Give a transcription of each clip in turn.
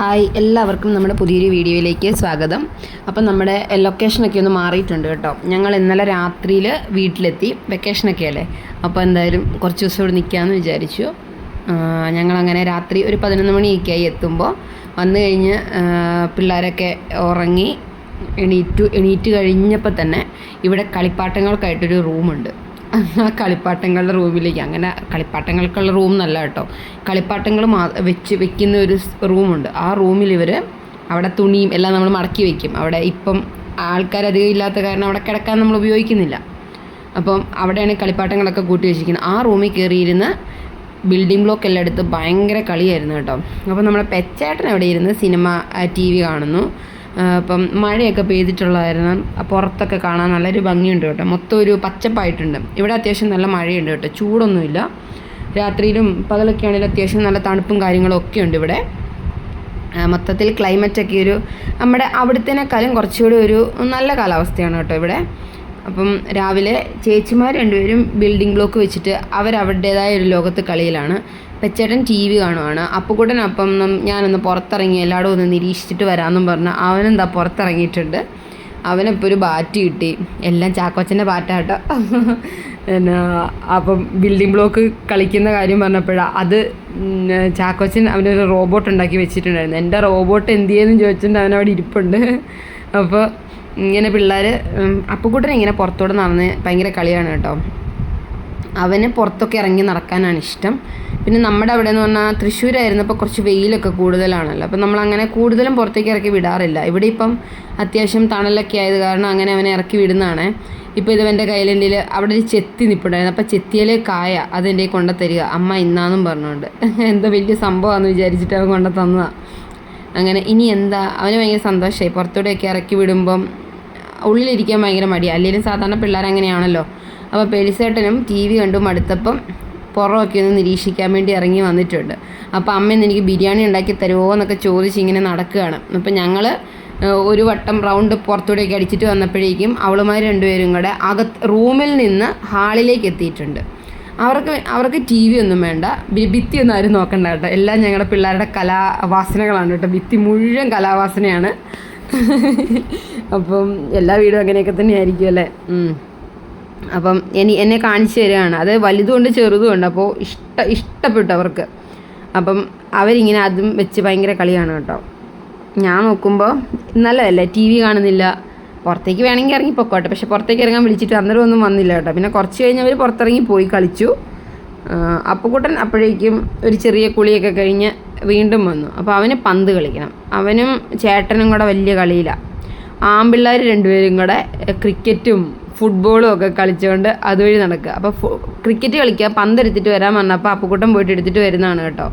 Hi എല്ലാവർക്കും നമ്മുടെ പുതിയൊരു വീഡിയോയിലേക്ക് സ്വാഗതം. അപ്പം നമ്മുടെ ലൊക്കേഷനൊക്കെ ഒന്ന് മാറിയിട്ടുണ്ട് കേട്ടോ. ഞങ്ങൾ ഇന്നലെ രാത്രിയിൽ വീട്ടിലെത്തി. വെക്കേഷനൊക്കെ അല്ലേ? അപ്പോൾ എന്തായാലും കുറച്ച് ദിവസം ഇവിടെ നിൽക്കാമെന്ന് വിചാരിച്ചു. ഞങ്ങളങ്ങനെ രാത്രി ഒരു പതിനൊന്ന് മണിയൊക്കെ ആയി എത്തുമ്പോൾ. വന്നു കഴിഞ്ഞ് പിള്ളേരൊക്കെ ഉറങ്ങി എണീറ്റു എണീറ്റ് കഴിഞ്ഞപ്പോൾ തന്നെ ഇവിടെ കളിപ്പാട്ടങ്ങൾക്കായിട്ടൊരു റൂമുണ്ട്. ആ കളിപ്പാട്ടങ്ങളുടെ റൂമിലേക്ക്. അങ്ങനെ കളിപ്പാട്ടങ്ങൾക്കുള്ള റൂം എന്നല്ല കേട്ടോ. കളിപ്പാട്ടങ്ങൾ മാ വെച്ച് വെക്കുന്ന ഒരു റൂമുണ്ട്. ആ റൂമിൽ ഇവർ അവിടെ തുണിയും എല്ലാം നമ്മൾ മടക്കി വെക്കും. അവിടെ ഇപ്പം ആൾക്കാരധികം ഇല്ലാത്ത കാരണം അവിടെ കിടക്കാൻ നമ്മൾ ഉപയോഗിക്കുന്നില്ല. അപ്പം അവിടെയാണ് കളിപ്പാട്ടങ്ങളൊക്കെ കൂട്ടി വെച്ചിരിക്കുന്നത്. ആ റൂമിൽ കയറിയിരുന്ന് ബിൽഡിംഗ് ബ്ലോക്ക് എല്ലാം എടുത്ത് ഭയങ്കര കളിയായിരുന്നു കേട്ടോ. അപ്പോൾ നമ്മുടെ പെച്ചേട്ടൻ അവിടെ ഇരുന്ന് സിനിമ ടി വി കാണുന്നു. ആ, അപ്പം മഴയൊക്കെ പെയ്തിട്ടുള്ളതായിരുന്നു. പുറത്തൊക്കെ കാണാൻ നല്ലൊരു ഭംഗിയുണ്ട് കേട്ടോ. മൊത്തം ഒരു പച്ചപ്പായിട്ടുണ്ട്. ഇവിടെ അത്യാവശ്യം നല്ല മഴയുണ്ട് കേട്ടോ. ചൂടൊന്നുമില്ല. രാത്രിയിലും പകലൊക്കെ ആണെങ്കിലും അത്യാവശ്യം നല്ല തണുപ്പും കാര്യങ്ങളും ഒക്കെ ഉണ്ട് ഇവിടെ മൊത്തത്തിൽ ക്ലൈമറ്റൊക്കെ ഒരു നമ്മുടെ അവിടുത്തേനേക്കാളും കുറച്ചുകൂടി ഒരു നല്ല കാലാവസ്ഥയാണ് കേട്ടോ ഇവിടെ. അപ്പം രാവിലെ ചേച്ചിമാർ രണ്ടുപേരും ബിൽഡിംഗ് ബ്ലോക്ക് വെച്ചിട്ട് അവരവരുടേതായ ഒരു ലോകത്ത് കളിയിലാണ്. പെച്ചേട്ടൻ ടി വി കാണുവാണ്. അപ്പുകൂട്ടൻ അപ്പം ഞാനൊന്ന് പുറത്തിറങ്ങി എല്ലായിടും ഒന്ന് നിരീക്ഷിച്ചിട്ട് വരാമെന്നും പറഞ്ഞ് അവനെന്താ പുറത്തിറങ്ങിയിട്ടുണ്ട്. അവനിപ്പോൾ ഒരു ബാറ്റ് കിട്ടി. എല്ലാം ചാക്കോച്ചന്റെ ബാറ്റാട്ടോ പിന്നെ അപ്പം ബിൽഡിംഗ് ബ്ലോക്ക് കളിക്കുന്ന കാര്യം പറഞ്ഞപ്പോഴാണ് അത് ചാക്കോച്ചൻ അവനൊരു റോബോട്ട് ഉണ്ടാക്കി വെച്ചിട്ടുണ്ടായിരുന്നു. എന്റെ റോബോട്ട് എന്ത് ചെയ്യുന്നു ചോദിച്ചിട്ടുണ്ട് അവനവിടെ ഇരിപ്പുണ്ട്. അപ്പോൾ ഇങ്ങനെ പിള്ളേർ അപ്പുക്കുട്ടൻ ഇങ്ങനെ പുറത്തോട്ട് നടന്ന് ഭയങ്കര കളിയാണ് കേട്ടോ. അവന് പുറത്തൊക്കെ ഇറങ്ങി നടക്കാനാണ് ഇഷ്ടം. പിന്നെ നമ്മുടെ അവിടെ എന്ന് പറഞ്ഞാൽ തൃശ്ശൂരായിരുന്നപ്പോൾ കുറച്ച് വെയിലൊക്കെ കൂടുതലാണല്ലോ. അപ്പം നമ്മൾ അങ്ങനെ കൂടുതലും പുറത്തേക്ക് ഇറക്കി വിടാറില്ല. ഇവിടെ ഇപ്പം അത്യാവശ്യം തണലൊക്കെ ആയത് കാരണം അങ്ങനെ അവനെ ഇറക്കി വിടുന്നതാണ്. ഇപ്പോൾ ഇത് എന്റെ കയ്യിലെന്റെ അവിടെ ഒരു ചെത്തി നിൽപ്പുണ്ടായിരുന്നു അപ്പോൾ ചെത്തിയിലെ കായ അതെന്റെ കൊണ്ട തരിക. അമ്മ ഇന്നാന്നും പറഞ്ഞുകൊണ്ട്. എന്തോ വലിയ സംഭവമാണെന്ന് വിചാരിച്ചിട്ട് അവൻ കൊണ്ടു തന്നതാണ് അങ്ങനെ ഇനി എന്താ? അവന് ഭയങ്കര സന്തോഷമായി പുറത്തൂടെയൊക്കെ ഇറക്കി വിടുമ്പം ഉള്ളിലിരിക്കാൻ ഭയങ്കര മടിയാണ് അല്ലെങ്കിലും സാധാരണ പിള്ളേർ അങ്ങനെയാണല്ലോ. അപ്പോൾ പെരിസേട്ടനും ടി വി കണ്ടു മടുത്തപ്പം പുറമൊക്കെ ഒന്ന് നിരീക്ഷിക്കാൻ വേണ്ടി ഇറങ്ങി വന്നിട്ടുണ്ട്. അപ്പോൾ അമ്മ എനിക്ക് ബിരിയാണി ഉണ്ടാക്കി തരുമോ എന്നൊക്കെ ചോദിച്ച് ഇങ്ങനെ നടക്കുകയാണ്. അപ്പോൾ ഞങ്ങൾ ഒരു വട്ടം റൗണ്ട് പുറത്തൂടെയൊക്കെ അടിച്ചിട്ട് വന്നപ്പോഴേക്കും അവളുമാർ രണ്ടുപേരും കൂടെ അകത്ത് റൂമിൽ നിന്ന് ഹാളിലേക്ക് എത്തിയിട്ടുണ്ട്. അവർക്ക് അവർക്ക് ടി വി ഒന്നും വേണ്ട. ഭിത്തി ഒന്നും ആരും നോക്കണ്ട കേട്ടോ. എല്ലാം ഞങ്ങളുടെ പിള്ളേരുടെ കലാവാസനകളാണ് കേട്ടോ. ഭിത്തി മുഴുവൻ കലാവാസനയാണ്. അപ്പം എല്ലാ വീടും അങ്ങനെയൊക്കെ തന്നെ ആയിരിക്കും അല്ലേ അപ്പം എനി എന്നെ കാണിച്ചു തരികയാണ് അത് വലുതുകൊണ്ട് ചെറുതുമുണ്ട് അപ്പോൾ ഇഷ്ട ഇഷ്ടപ്പെട്ടു അവർക്ക് അപ്പം അവരിങ്ങനെ അതും വെച്ച് ഭയങ്കര കളിയാണ് കേട്ടോ. ഞാൻ നോക്കുമ്പോൾ നല്ലതല്ലേ? ടി വി കാണുന്നില്ല. പുറത്തേക്ക് വേണമെങ്കിൽ ഇറങ്ങി പൊക്കോട്ടെ. പക്ഷെ പുറത്തേക്ക് ഇറങ്ങാൻ വിളിച്ചിട്ട് അന്നേരം ഒന്നും വന്നില്ല കേട്ടോ. പിന്നെ കുറച്ച് കഴിഞ്ഞ് അവർ പുറത്തിറങ്ങി പോയി കളിച്ചു. അപ്പുക്കുട്ടൻ അപ്പോഴേക്കും ഒരു ചെറിയ കുളിയൊക്കെ കഴിഞ്ഞ് വീണ്ടും വന്നു. അപ്പോൾ അവന് പന്ത് കളിക്കണം. അവനും ചേട്ടനും കൂടെ വലിയ കളിയിലാണ് ആൺപിള്ളേർ രണ്ടുപേരും കൂടെ ക്രിക്കറ്റും ഫുട്ബോളും ഒക്കെ കളിച്ചുകൊണ്ട് അതുവഴി നടക്കുക. അപ്പോൾ ക്രിക്കറ്റ് കളിക്കുക. പന്ത് എടുത്തിട്ട് വരാൻ പറഞ്ഞപ്പോൾ അപ്പുക്കുട്ടൻ പോയിട്ട് എടുത്തിട്ട് വരുന്നതാണ് കേട്ടോ.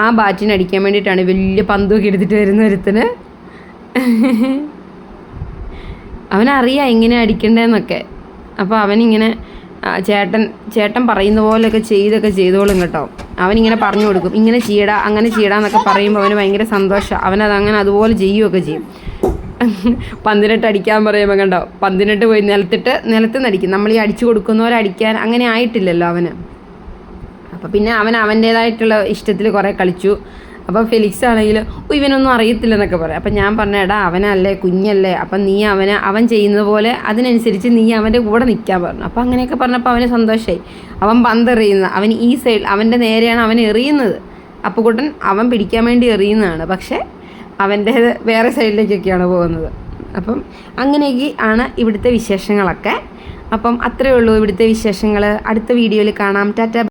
ആ ബാറ്റിനെ അടിക്കാൻ വേണ്ടിയിട്ടാണ് വലിയ പന്തൊക്കെ എടുത്തിട്ട് വരുന്ന ഒരുത്തിന്. അവനറിയാം എങ്ങനെ അടിക്കണ്ടേന്നൊക്കെ. അപ്പോൾ അവനിങ്ങനെ ചേട്ടൻ ചേട്ടൻ പറയുന്ന പോലെയൊക്കെ ചെയ്തൊക്കെ ചെയ്തോളും കേട്ടോ. അവനിങ്ങനെ പറഞ്ഞു കൊടുക്കും. ഇങ്ങനെ ചെയ്യടാ അങ്ങനെ ചെയ്യടാ എന്നൊക്കെ പറയുമ്പോൾ അവന് ഭയങ്കര സന്തോഷം. അവനത് അങ്ങനെ അതുപോലെ ചെയ്യുകയൊക്കെ ചെയ്യും. പന്തിനെട്ട് അടിക്കാൻ പറയുമ്പോൾ കണ്ടോ? പന്തിനെട്ട് പോയി നിലത്തിട്ട് നിലത്ത് നിന്ന് അടിക്കും. നമ്മൾ ഈ അടിച്ചു കൊടുക്കുന്നവരെ അടിക്കാൻ അങ്ങനെ ആയിട്ടില്ലല്ലോ അവന്. അപ്പോൾ പിന്നെ അവൻ അവന്റേതായിട്ടുള്ള ഇഷ്ടത്തിൽ കുറേ കളിച്ചു. അപ്പോൾ ഫെലിക്സ് ആണെങ്കിൽ ഇവനൊന്നും അറിയത്തില്ലെന്നൊക്കെ പറയാം. അപ്പം ഞാൻ പറഞ്ഞ എടാ അവനല്ലേ കുഞ്ഞല്ലേ അപ്പം നീ അവനെ അവൻ ചെയ്യുന്നത് പോലെ അതിനനുസരിച്ച് നീ അവന്റെ കൂടെ നിൽക്കാൻ പറഞ്ഞു. അപ്പോൾ അങ്ങനെയൊക്കെ പറഞ്ഞപ്പോൾ അവന് സന്തോഷമായി അവൻ പന്തെറിയുന്ന അവൻ ഈ സൈഡ് അവന്റെ നേരെയാണ് അവൻ എറിയുന്നത്. അപ്പുകുട്ടൻ അവൻ പിടിക്കാൻ വേണ്ടി എറിയുന്നതാണ്. പക്ഷേ അവന്റെ വേറെ സൈഡിലേക്കൊക്കെയാണ് പോകുന്നത്. അപ്പം അങ്ങനെയൊക്കെ ആണ് ഇവിടുത്തെ വിശേഷങ്ങളൊക്കെ. അപ്പം അത്രയേ ഉള്ളൂ ഇവിടുത്തെ വിശേഷങ്ങൾ അടുത്ത വീഡിയോയിൽ കാണാം. ടാറ്റ